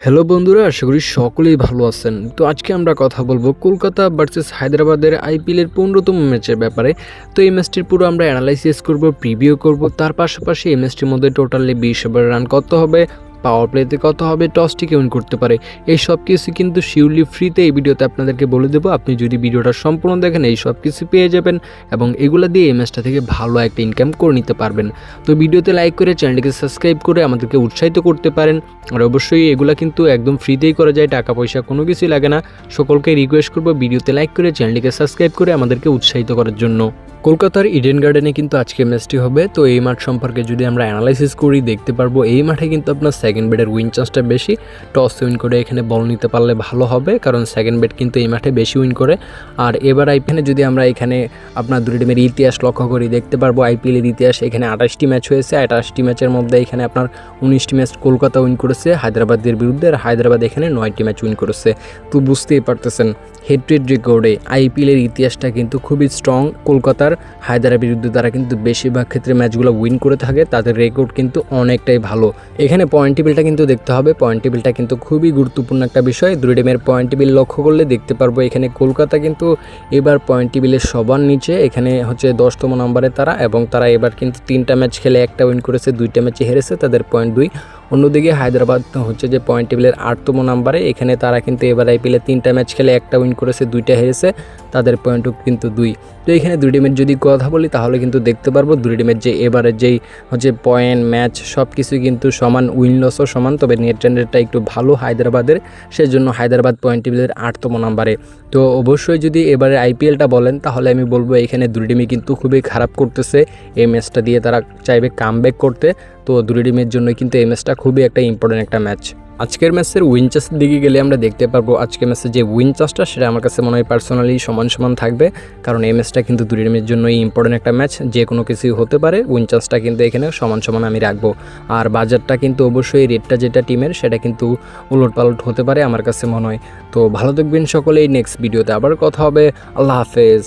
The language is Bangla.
হ্যালো বন্ধুরা, আশা করি সকলেই ভালো আছেন। তো আজকে আমরা কথা বলব কলকাতা ভার্সেস হায়দ্রাবাদের আইপিএলের পনেরোতম ম্যাচের ব্যাপারে। তো এই ম্যাচটির পুরো আমরা অ্যানালাইসিস করব প্রিভিউ করব। তার পাশাপাশি এই ম্যাচটির মধ্যে টোটালি বিশ ওভার রান কত হবে। পাওয়ার প্লেতে কত হবে টসটি কেমন করতে পারে। এই সব কিছু কিন্তু শিওরলি ফ্রিতে এই ভিডিওতে আপনাদেরকে বলে দেবো। আপনি যদি ভিডিওটা সম্পূর্ণ দেখেন, এই সব কিছু পেয়ে যাবেন এবং এগুলো দিয়ে এই ম্যাচটা থেকে ভালো একটা ইনকাম করে নিতে পারবেন। তো ভিডিওতে লাইক করে চ্যানেলটিকে সাবস্ক্রাইব করে আমাদেরকে উৎসাহিত করতে পারেন। আর অবশ্যই এগুলা কিন্তু একদম ফ্রিতেই করা যায় টাকা পয়সা কোনো কিছুই লাগে না। সকলকে রিকোয়েস্ট করব ভিডিওতে লাইক করে চ্যানেলটিকে সাবস্ক্রাইব করে আমাদেরকে উৎসাহিত করার জন্য। কলকাতার ইডেন গার্ডেনে কিন্তু আজকে ম্যাচটি হবে। তো এই মাঠ সম্পর্কে যদি আমরা অ্যানালাইসিস করি, দেখতে পারব এই মাঠে কিন্তু আপনার সেকেন্ড বেডের উইন চান্সটা বেশি। টস উইন করে এখানে বল নিতে পারলে ভালো হবে, কারণ সেকেন্ড বেড কিন্তু এই মাঠে বেশি উইন করে। আর এবার আইপিএলে যদি আমরা এখানে আপনার দুটি টিমের ইতিহাস লক্ষ্য করি, দেখতে পারব আইপিএলের ইতিহাস, এখানে আঠাশটি ম্যাচ হয়েছে। আঠাশটি ম্যাচের মধ্যে এখানে আপনার উনিশটি ম্যাচ কলকাতা উইন করেছে, হায়দ্রাবাদের বিরুদ্ধে। আর হায়দ্রাবাদ এখানে নয়টি ম্যাচ উইন করেছে। তো বুঝতেই পারতেছেন হেড টু হেড রেকর্ডে আইপিএলের ইতিহাসটা কিন্তু খুবই স্ট্রং কলকাতার হায়দ্রাবাদের বিরুদ্ধে তারা কিন্তু বেশিরভাগ ক্ষেত্রে ম্যাচগুলো উইন করে থাকে। তাদের রেকর্ড কিন্তু অনেকটাই ভালো। এখানে পয়েন্ট টেবিলটা কিন্তু দেখতে হবে। পয়েন্ট টেবিলটা কিন্তু খুবই গুরুত্বপূর্ণ একটা বিষয়। দুই টিমের পয়েন্ট টেবিল লক্ষ্য করলে দেখতে পারব এখানে কলকাতা কিন্তু এবার পয়েন্ট টেবিলের সবার নিচে। এখানে হচ্ছে দশতম নম্বরে তারা এবং তারা এবার কিন্তু তিনটা ম্যাচ খেলে, একটা উইন করেছে, দুইটা ম্যাচে হেরেছে, তাদের পয়েন্ট দুই। অন্যদিকে হায়দ্রাবাদ হচ্ছে যে পয়েন্ট টেবিলের আটতম নাম্বারে এখানে তারা কিন্তু এবার আইপিএলে তিনটা ম্যাচ খেলে, একটা উইন করেছে, দুইটা হেরেছে। তাদের পয়েন্টও কিন্তু দুই। তো এখানে দুই টিমের যদি কথা বলি, তাহলে কিন্তু দেখতে পারব দুই টিমের যে এবারের যেই হচ্ছে পয়েন্ট ম্যাচ সব কিছু কিন্তু সমান উইন লসও সমান। তবে নেট রেন্ডেরটা একটু ভালো হায়দ্রাবাদের, সেজন্য হায়দ্রাবাদ পয়েন্ট টেবিলের আটতম নাম্বারে তো অবশ্যই যদি এবারে আইপিএলটা বলেন, তাহলে আমি বলব এখানে দুই টিমই কিন্তু খুবই খারাপ করতেছে। এই ম্যাচটা দিয়ে তারা চাইবে কামব্যাক করতে। তো দুই টিমের জন্য কিন্তু এই ম্যাচটা খুবই একটা ইম্পর্টেন্ট একটা ম্যাচ আজকের ম্যাচের উইন চাষের দিকে গেলে আমরা দেখতে পারব, আজকের ম্যাচের যে উইন চাষটা সেটা আমার কাছে মনে হয় পার্সোনালি সমান সমান থাকবে, কারণ এই ম্যাচটা কিন্তু দুই টিমের জন্যই ইম্পর্টেন্ট একটা ম্যাচ যে কোনো কিছুই হতে পারে উইন চাষটা কিন্তু এখানে সমান সমান আমি রাখব। আর বাজারটা কিন্তু অবশ্যই রেটটা যেটা টিমের সেটা কিন্তু উলট পালট হতে পারে আমার কাছে মনে হয়। তো ভালো থাকবেন সকলেই নেক্সট ভিডিওতে আবার কথা হবে, আল্লাহ হাফেজ।